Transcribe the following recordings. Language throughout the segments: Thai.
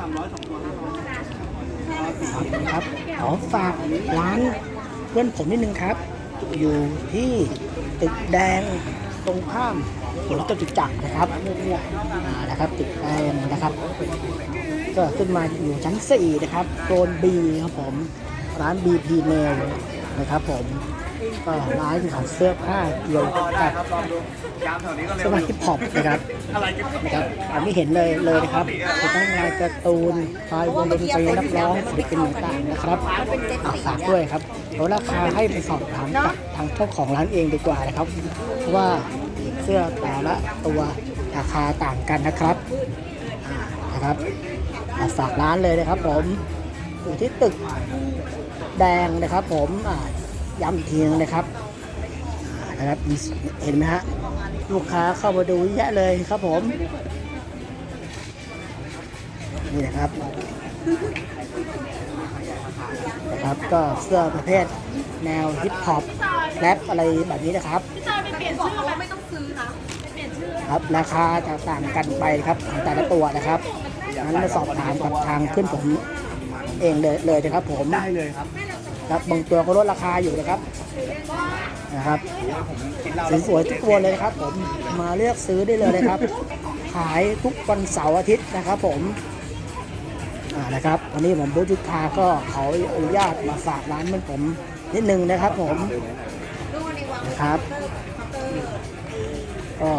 สามร้อยสองตัวห้าร้อยครับขอฝากร้านเพื่อนผมนิดนึงครับ อยู่ที่ตึกแดงตรงข้ามสวนจตุจักรนะครับอ่านะครับตึกแดงนะครับ ก็ขึ้นมาอยู่ชั้น 4 นะครับโซน B ครับผม ร้าน BP Nail นะครับผม ก็ร้านขายเสื้อผ้าเกี่ยวกับครับลองดูยามแถวนี้ก็เร็เสื้อวผ้าฮิปฮอปนะครับนะครับอันนี้เห็นเลยเลยนะครับเป็นทั้งายการ์ตูนลายวงดนตรีนักร้องศิลปินต่างๆนะครับอะฝากด้วยครับแล้วราคาให้ไปสอบถามกับทางเจ้าของร้านเองดีกว่านะครับ เพราะว่าเสื้อแต่ละตัวราคาต่างกันนะครับนะครับอะฝากร้านเลยนะครับผมอยู่ที่ตึกแดงนะครับผมอะ ย้ำอีกทีนึงนะครับอ่านะครับมีเห็นไหมฮะลูกค้าเข้ามาดูเยอะแยะเลยครับผมนี่นะครับนะครับก็เสื้อประเภทแนวฮิปฮอปแรปอะไรแบบนี้นะครับพี่จอยไปเปลี่ยนชื่อแล้วไม่ต้องซื้อนะไปเปลี่ยนชื่อครับราคาจะต่างกันไปครับของแต่ละตัวนะครับงั้นมาสอบถามกับทางขึ้นผมเองเลยเลยนะครับผมได้เลยครับ ครับบางตัวก็ลดราคาอยู่นะครับนะครับผมกินเหล้าสวยทุกตัวเลยนะครับ ผมมาเลือกซื้อได้เลยนะครับ ขายทุกวันเสาร์อาทิตย์นะครับ ผมอ่านะครับ วันนี้ผมบูจุคาก็ขออนุญาตมาฝากร้านมันผมนิดนึงนะครับ ผมนะครับก็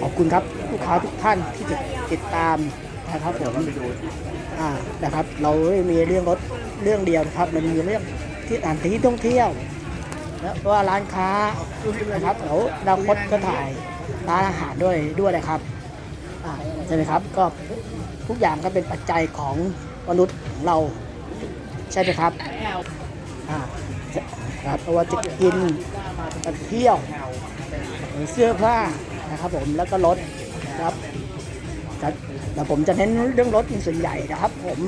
ขอบคุณครับลูกค้าทุกท่านที่ติดติดตามนะครับผมอ่านะครับ เราไม่มีเรื่องรถ เรื่องเดียวนะครับ มันมีเรื่องที่อ่านที่ท่องเที่ยวแล้วว่าร้านค้านะครับแล้วดาวคตก็ถ่ายร้านอาหารด้วยด้วยนะครับใช่ไหมครับก็ทุกอย่างก็เป็นปัจจัยของมนุษย์ของเราใช่ไหมครับอ่าครับเพราะว่าจะกินเที่ยวเสื้อผ้านะครับผมแล้วก็รถนะครับ แต่ผมจะเน้นเรื่องรถเป็นส่วนใหญ่นะครับ ผม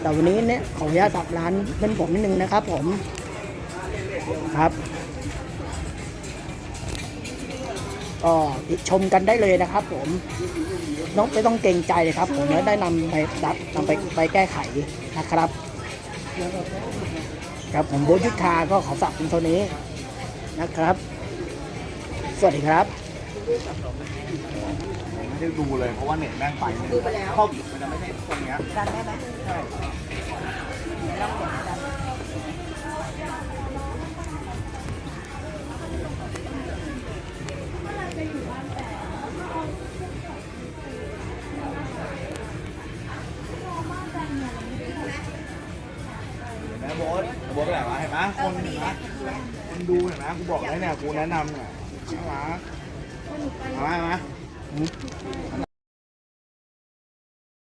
แต่วันนี้เนี่ยขออนุญาตฝากร้านเป็นผมนิดนึงนะครับ ผมครับก็ติชมกันได้เลยนะครับ ผมน้องไม่ต้องเกรงใจเลยครับ ผมจะได้นำไปดับนำไปไปแก้ไขนะครับ ครับผมโบทยุทธาก็ขอฝากเป็นเท่านี้นะครับ สวัสดีครับ ไม่ได้ดูเลยเพราะว่าเน็ตแม่งไปดูไปแล้ว เข้ามันจะไม่ใช่ตรงเนี้ยดันได้ไหมใช่เห็นไหมโบ๊ทโบ๊ทไปไหนวะเห็นไหมคนเห็นไหมคนดูเห็นไหมกูบอกแล้วเนี่ยกูแนะนำเนี่ยน่ารักเอาไหมเอาไหม muito